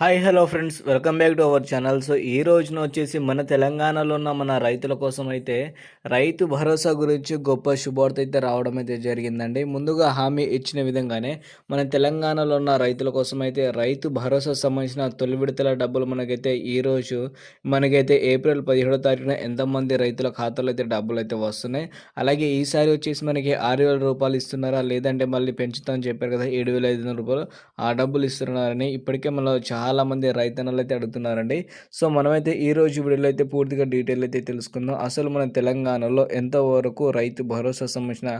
Hi hello friends. Welcome back to our channel. So ఈ రోజున వచ్చేసి మన తెలంగాణలో ఉన్న మన రైతుల కోసం అయితే రైతు భరోసా గురించి గొప్ప శుభార్త అయితే రావడం అయితే జరిగిందండి. ముందుగా హామీ ఇచ్చిన విధంగానే మన తెలంగాణలో ఉన్న రైతుల కోసం అయితే రైతు భరోసా సంబంధించిన తొలి విడతల డబ్బులు మనకైతే ఈ రోజు మనకైతే ఏప్రిల్ పదిహేడో తారీఖున ఎంతమంది రైతుల ఖాతాలో అయితే డబ్బులు అయితే వస్తున్నాయి. అలాగే ఈసారి వచ్చేసి మనకి ఆరు వేల రూపాయలు ఇస్తున్నారా? లేదంటే మళ్ళీ పెంచుతామని చెప్పారు కదా ఏడు వేల ఐదు వందల రూపాయలు ఆ డబ్బులు ఇస్తున్నారని ఇప్పటికే మనలో చాలామంది రైతన్నలు అయితే అడుగుతున్నారండి. సో మనమైతే ఈ రోజు వీడియోలో అయితే పూర్తిగా డీటెయిల్ అయితే తెలుసుకుందాం. అసలు మన తెలంగాణలో ఎంతవరకు రైతు భరోసా సంబంధించిన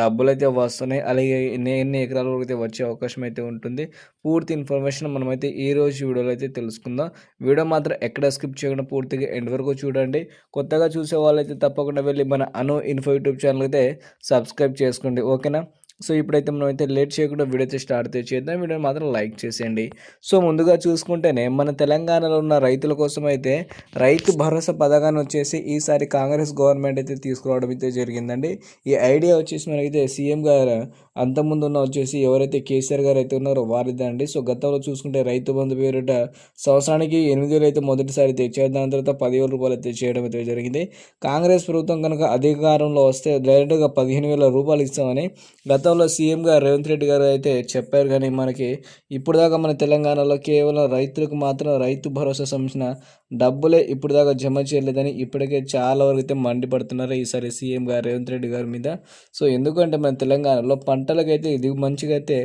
డబ్బులు అయితే వస్తున్నాయి అలాగే ఎన్ని ఎన్ని ఎకరాల వరకు అయితే వచ్చే అవకాశం అయితే ఉంటుంది పూర్తి ఇన్ఫర్మేషన్ మనమైతే ఈ రోజు వీడియోలో అయితే తెలుసుకుందాం. వీడియో మాత్రం ఎక్కడ స్కిప్ చేయకుండా పూర్తిగా ఎండ్ వరకు చూడండి. కొత్తగా చూసే వాళ్ళైతే తప్పకుండా వెళ్ళి మన అను ఇన్ఫో యూట్యూబ్ ఛానల్ అయితే సబ్స్క్రైబ్ చేసుకోండి. ఓకేనా? సో ఇప్పుడైతే మనం అయితే లేట్ చేయకుండా వీడియో అయితే స్టార్ట్ అయితే చేద్దాం. వీడియో మాత్రం లైక్ చేసేయండి. సో ముందుగా చూసుకుంటేనే మన తెలంగాణలో ఉన్న రైతుల కోసం అయితే రైతు భరోసా పథకాన్ని వచ్చేసి ఈసారి కాంగ్రెస్ గవర్నమెంట్ అయితే తీసుకురావడం అయితే జరిగిందండి. ఈ ఐడియా వచ్చేసి మనకైతే సీఎం గారు అంతకుముందు ఉన్న వచ్చేసి ఎవరైతే కేసీఆర్ గారు అయితే ఉన్నారో వారిదే అండి. సో గతంలో చూసుకుంటే రైతు బంధు పేరిట సంవత్సరానికి ఎనిమిది వేలు అయితే మొదటిసారి తెచ్చారు. దాని తర్వాత పదివేల రూపాయలు అయితే చేయడం అయితే జరిగింది. కాంగ్రెస్ ప్రభుత్వం కనుక అధికారంలో వస్తే డైరెక్ట్గా పదిహేను వేల రూపాయలు ఇస్తామని గతంలో సీఎం గారు రేవంత్ రెడ్డి గారు అయితే చెప్పారు కానీ మనకి ఇప్పుడు దాకా మన తెలంగాణలో కేవలం రైతులకు మాత్రం రైతు భరోసా సంబంధించిన డబ్బులే ఇప్పుడు దాకా జమ చేయలేదని ఇప్పటికే చాలా వరకు అయితే మండిపడుతున్నారు ఈసారి సీఎం గారు రేవంత్ రెడ్డి గారి మీద. సో ఎందుకంటే మన తెలంగాణలో పంటలకైతే ఇది మంచిగా అయితే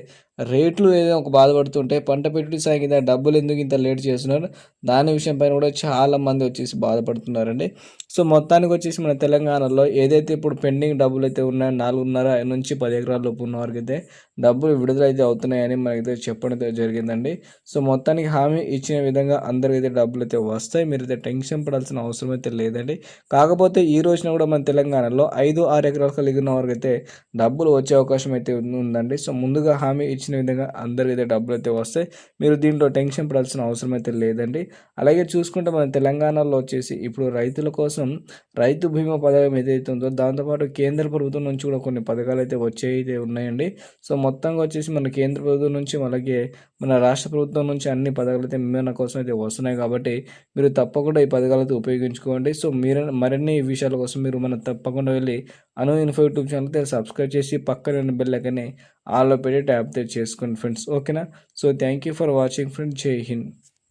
రేట్లు ఏదో ఒక బాధపడుతుంటే పంట పెట్టుబడి సాగు కింద డబ్బులు ఎందుకు ఇంత లేట్ చేస్తున్నారు? దాని విషయం పైన కూడా చాలా మంది వచ్చేసి బాధపడుతున్నారండి. సో మొత్తానికి వచ్చేసి మన తెలంగాణలో ఏదైతే ఇప్పుడు పెండింగ్ డబ్బులు అయితే ఉన్నాయో నాలుగున్నర నుంచి పది ఎకరాల లోపు ఉన్న వారికి అయితే డబ్బులు విడుదల అయితే అవుతున్నాయని మనకైతే చెప్పడం జరిగిందండి. సో మొత్తానికి హామీ ఇచ్చిన విధంగా అందరికైతే డబ్బులు అయితే వస్తాయి. మీరు అయితే టెన్షన్ పడాల్సిన అవసరం అయితే లేదండి. కాకపోతే ఈ రోజున కూడా మన తెలంగాణలో ఐదు ఆరు ఎకరాలు కలిగిన వారికి అయితే డబ్బులు వచ్చే అవకాశం అయితే ఉందండి. సో ముందుగా హామీ ఇచ్చిన విధంగా అందరికైతే డబ్బులు అయితే వస్తాయి. మీరు దీంట్లో టెన్షన్ పడాల్సిన అవసరం అయితే లేదండి. అలాగే చూసుకుంటే మన తెలంగాణలో వచ్చేసి ఇప్పుడు రైతుల కోసం రైతు బీమా పథకం ఏదైతే ఉందో దాంతోపాటు కేంద్ర ప్రభుత్వం నుంచి కూడా కొన్ని పథకాలు అయితే వచ్చేవి ఉన్నాయండి. సో మొత్తంగా వచ్చేసి మన కేంద్ర ప్రభుత్వం నుంచి అలాగే మన రాష్ట్ర ప్రభుత్వం నుంచి అన్ని పథకాలు అయితే మన కోసం అయితే వస్తున్నాయి కాబట్టి మీరు తప్పకుండా ఈ పథకాలు అయితే ఉపయోగించుకోండి. సో మీరు మరిన్ని విషయాల కోసం మీరు మన తప్పకుండా వెళ్ళి అను ఇన్ఫో యూట్యూబ్ ఛానల్ అయితే సబ్స్క్రైబ్ చేసి పక్కన బెల్ ఐకన్ని ఆల్లో పెట్టి ట్యాప్ తెచ్చేసుకోండి ఫ్రెండ్స్. ఓకేనా? So thank you for watching friends జై హింద్